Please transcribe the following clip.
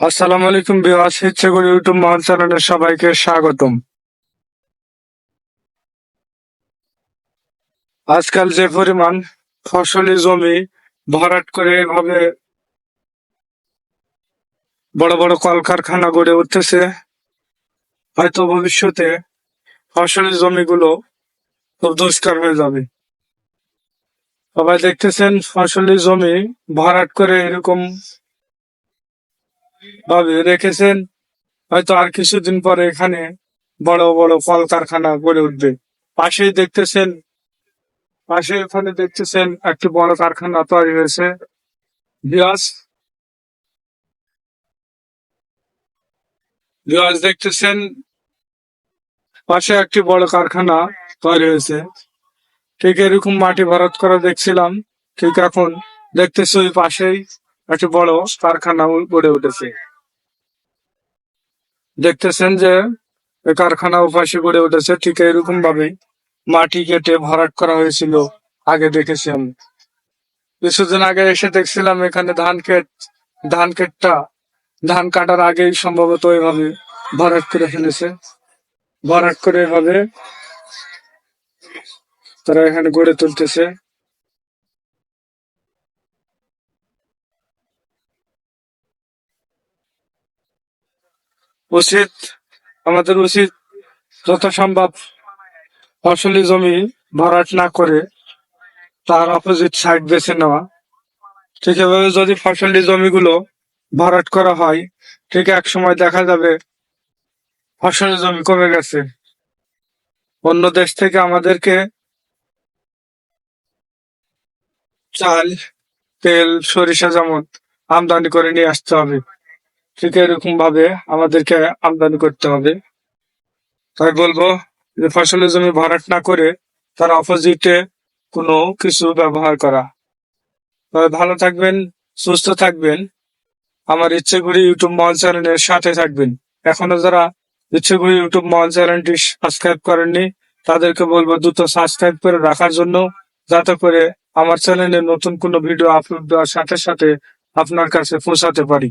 আসসালামু আলাইকুম বিওয়াস ইচ্ছে করে ইউটিউব মহান চ্যানেলে সবাইকে স্বাগতম। আজকাল যে পরিমাণ ফসলি জমি ভরাট করে এভাবে বড় বড় কলকারখানা গড়ে উঠতেছে, হয়তো ভবিষ্যতে ফসলি জমিগুলো খুব দুষ্কার হয়ে যাবে। সবাই দেখতেছেন ফসলি জমি ভরাট করে এরকম ভাবে রেখেছেন, হয়তো আর কিছুদিন পরে এখানে বড় বড় কলকারখানা গড়ে উঠবে। পাশেই দেখতেছেন পাশে এখানে দেখতেছেন একটি বড় কারখানা তৈরি হয়েছে বিয়াস বিয়াস দেখতেছেন, পাশে একটি বড় কারখানা তৈরি হয়েছে। ঠিক এরকম মাটি ভরাট করা দেখছিলাম, ঠিক এখন দেখতেছি ওই পাশেই। একটি বড় কারখানা গড়ে উঠেছে। দেখতেছেন যে কারখানা উপাসে গড়ে উঠেছে ঠিক এরকম ভাবে মাটি কেটে ভরাট করা হয়েছিল, আগে দেখেছি আমি কিছুদিন আগে এসে দেখছিলাম এখানে ধান ক্ষেত ধান ক্ষেতটা ধান কাটার আগেই সম্ভবত এভাবে ভরাট করে ফেলেছে। ভরাট করে এভাবে তারা এখানে গড়ে তুলতেছে। উচিত, আমাদের উচিত যত সম্ভব ফসলি জমি ভরাট না করে তার অপোজিট সাইড বেছে নেওয়া। ঠিক এভাবে যদি ফসলি জমিগুলো ভরাট করা হয়, ঠিক এক সময় দেখা যাবে ফসলি জমি কমে গেছে। অন্য দেশ থেকে আমাদেরকে চাল, তেল, সরিষা যেমন আমদানি করে নিয়ে আসতে হবে। ঠিক এরকম ভাবে আমাদেরকে আমদানি করতে হবে। তাই বলব যে ফসলের জমি ভরাট না করে তার অপোজিটে কোনো কিছু ব্যবহার করা। তবে ভালো থাকবেন, সুস্থ থাকবেন। আমার ইচ্ছে করি ইউটিউব মহল চ্যানেলের সাথে থাকবেন। এখনও যারা ইচ্ছে করি ইউটিউব মহল চ্যানেলটি সাবস্ক্রাইব করেননি, তাদেরকে বলব দ্রুত সাবস্ক্রাইব করে রাখার জন্য, যাতে করে আমার চ্যানেলে নতুন কোনো ভিডিও আপলোড দেওয়ার সাথে সাথে আপনার কাছে পৌঁছাতে পারি।